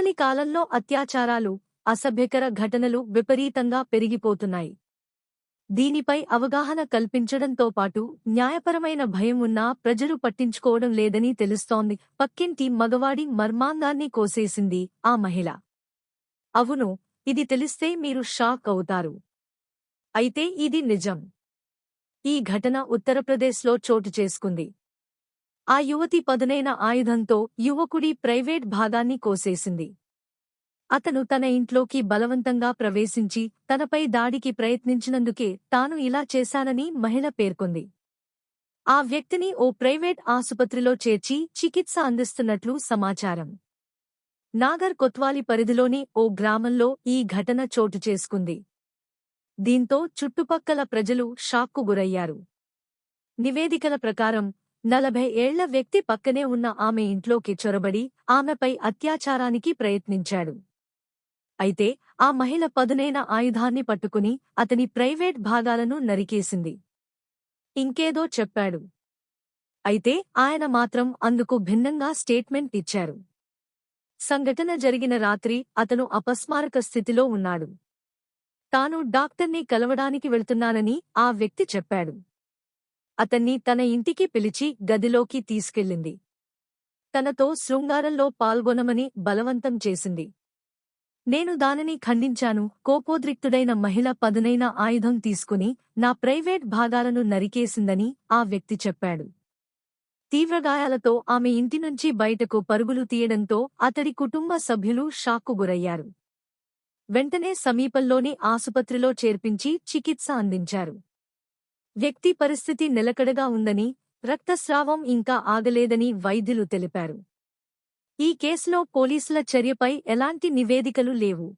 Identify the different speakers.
Speaker 1: ఇటీవలి కాలంలో అత్యాచారాలు అసభ్యకర ఘటనలు విపరీతంగా పెరిగిపోతున్నాయి. దీనిపై అవగాహన కల్పించడంతో పాటు న్యాయపరమైన భయం ఉన్నా ప్రజలు పట్టించుకోవడం లేదని తెలుస్తోంది. పక్కింటి మగవాడి మర్మాంగాన్ని కోసేసింది ఆ మహిళ. అవును ఇది తెలిస్తే మీరు షాక్ అవుతారు. అయితే ఇది నిజం. ఈ ఘటన ఉత్తరప్రదేశ్లో చోటు చేసుకుంది. ఆ యువతి పదునైన ఆయుధంతో యువకుడి ప్రైవేట్ భాగాన్ని కోసేసింది. అతను తన ఇంట్లోకి బలవంతంగా ప్రవేశించి తనపై దాడికి ప్రయత్నించినందుకే తాను ఇలా చేశానని మహిళ పేర్కొంది. ఆ వ్యక్తిని ఓ ప్రైవేట్ ఆసుపత్రిలో చేర్చి చికిత్స అందిస్తున్నట్లు సమాచారం. నాగర్ కొత్వాలి పరిధిలోని ఓ గ్రామంలో ఈ ఘటన చోటు చేసుకుంది. దీంతో చుట్టుపక్కల ప్రజలు షాక్కు గురయ్యారు. నివేదికల ప్రకారం నలభై ఏళ్ళ వ్యక్తి పక్కనే ఉన్న ఆమె ఇంట్లోకి చొరబడి ఆమెపై అత్యాచారానికి ప్రయత్నించాడు. అయితే ఆ మహిళ పదునైన ఆయుధాన్ని పట్టుకుని అతని ప్రైవేట్ భాగాలను నరికేసింది. ఇంకేదో చెప్పాడు. అయితే ఆయన మాత్రం అందుకు భిన్నంగా స్టేట్మెంట్ ఇచ్చారు. సంఘటన జరిగిన రాత్రి అతను అపస్మారక స్థితిలో ఉన్నాడు. తాను డాక్టర్ని కలవడానికి వెళ్తున్నానని ఆ వ్యక్తి చెప్పాడు. అతన్ని తన ఇంటికి పిలిచి గదిలోకి తీసుకెళ్ళింది. తనతో శృంగారంలో పాల్గొనమని బలవంతం చేసింది. నేను దానిని ఖండించాను. కోపోద్రిక్తుడైన మహిళ పదునైన ఆయుధం తీసుకుని నా ప్రైవేట్ భాగాలను నరికేసిందని ఆ వ్యక్తి చెప్పాడు. తీవ్రగాయాలతో ఆమె ఇంటి నుంచి బయటకు పరుగులు తీయడంతో అతడి కుటుంబ సభ్యులు షాక్కు గురయ్యారు. వెంటనే సమీపంలోని ఆసుపత్రిలో చేర్పించి చికిత్స అందించారు. వ్యక్తి పరిస్థితి నిలకడగా ఉందని రక్తస్రావం ఇంకా ఆగలేదని వైద్యులు తెలిపారు. ఈ కేసులో పోలీసుల చర్యపై ఎలాంటి నివేదికలు లేవు.